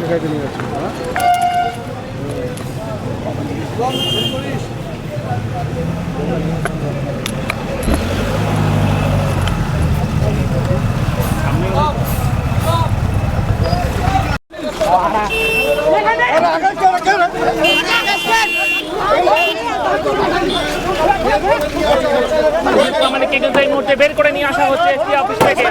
জায়গায় নিয়ে যাচ্ছিল না মানে এই মুহূর্তে বের করে নিয়ে আসা হচ্ছে অফিস থেকে।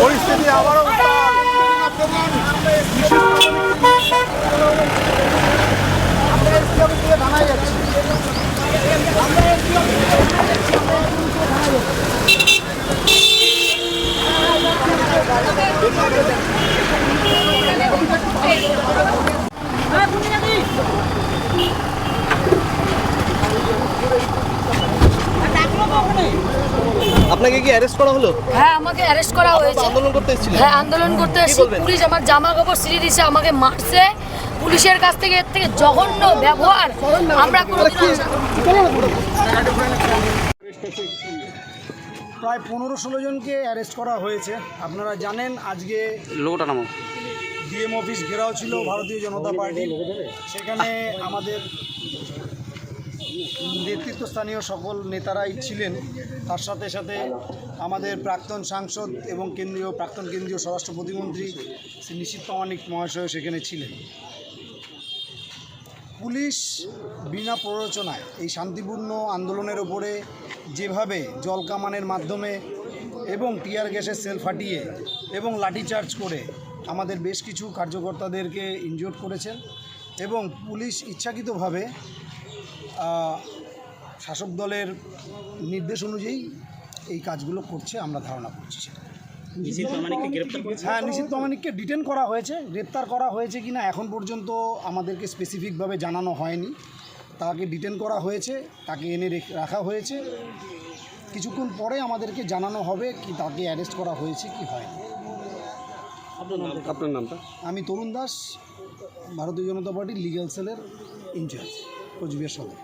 পরিস্থিতি আবারও উত্তাল। আমরা এসপি অফিস থেকে থানায় যাচ্ছি। আমরা এসপি অফিস থেকে থানায় যাচ্ছি। আমরা এসপি অফিস থেকে থানায় যাচ্ছি। আপনাকে কি অ্যারেস্ট করা হলো? হ্যাঁ আমাকে অ্যারেস্ট করা হয়েছে। আন্দোলন করতে এসেছিলেন? হ্যাঁ আন্দোলন করতে এসেছি। পুলিশ আমার জামা কাপড় ছিঁড়ে দিয়েছে আমাকে মারছে। পুলিশের কাছ থেকে এর থেকে জঘন্য ব্যবহার। আমরা আশা- প্রায় পনেরো ষোলো জনকে অ্যারেস্ট করা হয়েছে। আপনারা জানেন আজকে লোকটা নামো ডিএম অফিস ঘেরাও ছিল ভারতীয় জনতা পার্টি। সেখানে আমাদের নেতৃত্বস্থানীয় সকল নেতারাই ছিলেন। তার সাথে সাথে আমাদের প্রাক্তন সাংসদ এবং কেন্দ্রীয়, প্রাক্তন কেন্দ্রীয় স্বরাষ্ট্র প্রতিমন্ত্রী শ্রী নিশীত প্রামাণিক মহাশয় সেখানে ছিলেন। পুলিশ বিনা প্ররোচনায় এই শান্তিপূর্ণ আন্দোলনের ওপরে যেভাবে জল কামানের মাধ্যমে এবং টিয়ার গ্যাসের সেল ফাটিয়ে এবং লাঠিচার্জ করে আমাদের বেশ কিছু কার্যকর্তাদেরকে ইনজোর্ড করেছেন এবং পুলিশ ইচ্ছাকৃতভাবে শাসক দলের নির্দেশ অনুযায়ী এই কাজগুলো করছে আমরা ধারণা করছি সেটা। হ্যাঁ নিশ্চিত প্রামাণিককে ডিটেন করা হয়েছে। গ্রেপ্তার করা হয়েছে কি না এখন পর্যন্ত আমাদেরকে স্পেসিফিকভাবে জানানো হয়নি। তাকে ডিটেন করা হয়েছে তাকে এনে রেখ- রাখা হয়েছে। কিছুক্ষণ পরে আমাদেরকে জানানো হবে কি তাকে অ্যারেস্ট করা হয়েছে কি হয়নি। আপনার নামটা? আমি তরুণ দাস ভারতীয় জনতা পার্টির লিগ্যাল সেলের ইনচার্জ কোচবিহার সদর